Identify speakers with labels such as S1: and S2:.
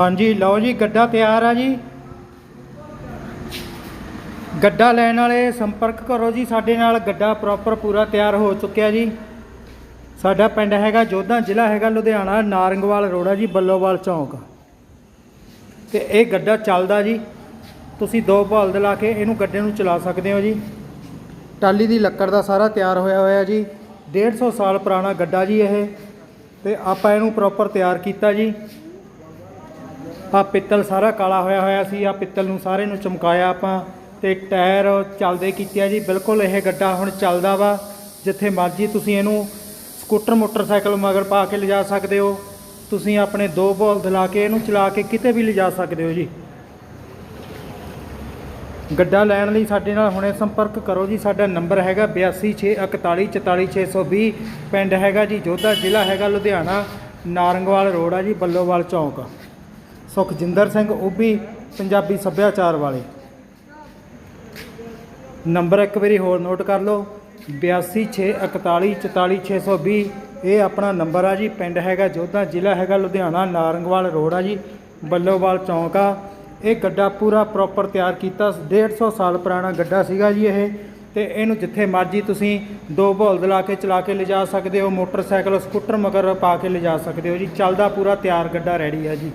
S1: ਹਾਂਜੀ, ਲਓ ਜੀ, ਗੱਡਾ ਤਿਆਰ ਆ ਜੀ। ਗੱਡਾ ਲੈਣ ਵਾਲੇ ਸੰਪਰਕ ਕਰੋ ਜੀ, ਸਾਡੇ ਨਾਲ ਗੱਡਾ ਪ੍ਰੋਪਰ ਪੂਰਾ ਤਿਆਰ ਹੋ ਚੁੱਕਿਆ ਜੀ। ਸਾਡਾ ਪਿੰਡ ਹੈਗਾ ਜੋਧਾ, ਜ਼ਿਲ੍ਹਾ ਹੈਗਾ ਲੁਧਿਆਣਾ, ਨਾਰੰਗਵਾਲ ਰੋਡ ਆ ਜੀ, ਬੱਲੋਵਾਲ ਚੌਂਕ। ਤੇ ਇਹ ਗੱਡਾ ਚੱਲਦਾ ਜੀ। ਤੁਸੀਂ ਦੋ ਬਲਦ ਲਾ ਕੇ ਇਹਨੂੰ ਗੱਡੇ ਨੂੰ ਚਲਾ ਸਕਦੇ ਹੋ ਜੀ। ਟਾਲੀ ਦੀ ਲੱਕੜ ਦਾ ਸਾਰਾ ਤਿਆਰ ਹੋਇਆ ਹੋਇਆ ਜੀ। 150 ਸਾਲ ਪੁਰਾਣਾ ਗੱਡਾ ਜੀ ਇਹ। ਤੇ ਆਪਾਂ ਇਹਨੂੰ ਪ੍ਰੋਪਰ ਤਿਆਰ ਕੀਤਾ ਜੀ। ਆ ਪਿੱਤਲ ਸਾਰਾ ਕਾਲਾ ਹੋਇਆ ਹੋਇਆ ਸੀ ਆ ਪਿੱਤਲ ਨੂੰ ਸਾਰੇ ਨੂੰ ਚਮਕਾਇਆ ਆਪਾਂ ਤੇ ਟਾਇਰ ਚੱਲਦੇ ਕੀਤੇ ਆ ਜੀ, ਬਿਲਕੁਲ ਇਹ ਗੱਡਾ ਹੁਣ ਚੱਲਦਾ ਵਾ, ਜਿੱਥੇ ਮਰਜ਼ੀ ਤੁਸੀਂ ਇਹਨੂੰ ਸਕੂਟਰ, ਮੋਟਰਸਾਈਕਲ ਮਗਰ ਪਾ ਕੇ ਲਿਜਾ ਸਕਦੇ ਹੋ, ਤੁਸੀਂ ਆਪਣੇ ਦੋ ਬੋਲ ਲਾ ਕੇ ਇਹਨੂੰ ਚਲਾ ਕੇ ਕਿਤੇ ਵੀ ਲਿਜਾ ਸਕਦੇ ਹੋ ਜੀ। ਗੱਡਾ ਲੈਣ ਲਈ ਸਾਡੇ ਨਾਲ ਹੁਣੇ ਸੰਪਰਕ ਕਰੋ ਜੀ, ਸਾਡਾ ਨੰਬਰ ਹੈਗਾ 8264144620 ਪਿੰਡ ਹੈਗਾ ਜੀ, ਜੋਧਾ ਜ਼ਿਲ੍ਹਾ ਹੈਗਾ ਲੁਧਿਆਣਾ, ਨਾਰੰਗਵਾਲ ਰੋਡ ਆ ਜੀ, ਬੱਲੋਵਾਲ ਚੌਂਕ। ਸੁਖਜਿੰਦਰ ਸਿੰਘ ਉਬੀ ਪੰਜਾਬੀ ਸੱਭਿਆਚਾਰ ਵਾਲੇ। ਨੰਬਰ ਇੱਕ ਵਾਰੀ ਹੋਰ ਨੋਟ ਕਰ ਲਓ 8264144620 ਇਹ ਆਪਣਾ ਨੰਬਰ ਆ ਜੀ, ਪਿੰਡ ਹੈਗਾ ਜੋਧਾ, ਜ਼ਿਲ੍ਹਾ ਹੈਗਾ ਲੁਧਿਆਣਾ, ਨਾਰੰਗਵਾਲ ਰੋਡ ਆ ਜੀ, ਬੱਲੋਵਾਲ ਚੌਂਕ ਆ। ਇਹ ਗੱਡਾ ਪੂਰਾ ਪ੍ਰੋਪਰ ਤਿਆਰ ਕੀਤਾ 150 ਸਾਲ ਪੁਰਾਣਾ ਗੱਡਾ ਸੀਗਾ ਜੀ ਇਹ। ਤੇ ਇਹਨੂੰ ਜਿੱਥੇ ਮਰਜ਼ੀ ਤੁਸੀਂ ਦੋ ਬੋਲਦ ਲਾ ਕੇ ਚਲਾ ਕੇ ਲਿਜਾ ਸਕਦੇ ਹੋ, ਮੋਟਰਸਾਈਕਲ, ਸਕੂਟਰ ਮਗਰ ਪਾ ਕੇ ਲਿਜਾ ਸਕਦੇ ਹੋ ਜੀ। ਚੱਲਦਾ ਪੂਰਾ ਤਿਆਰ ਗੱਡਾ ਰੈਡੀ ਆ ਜੀ।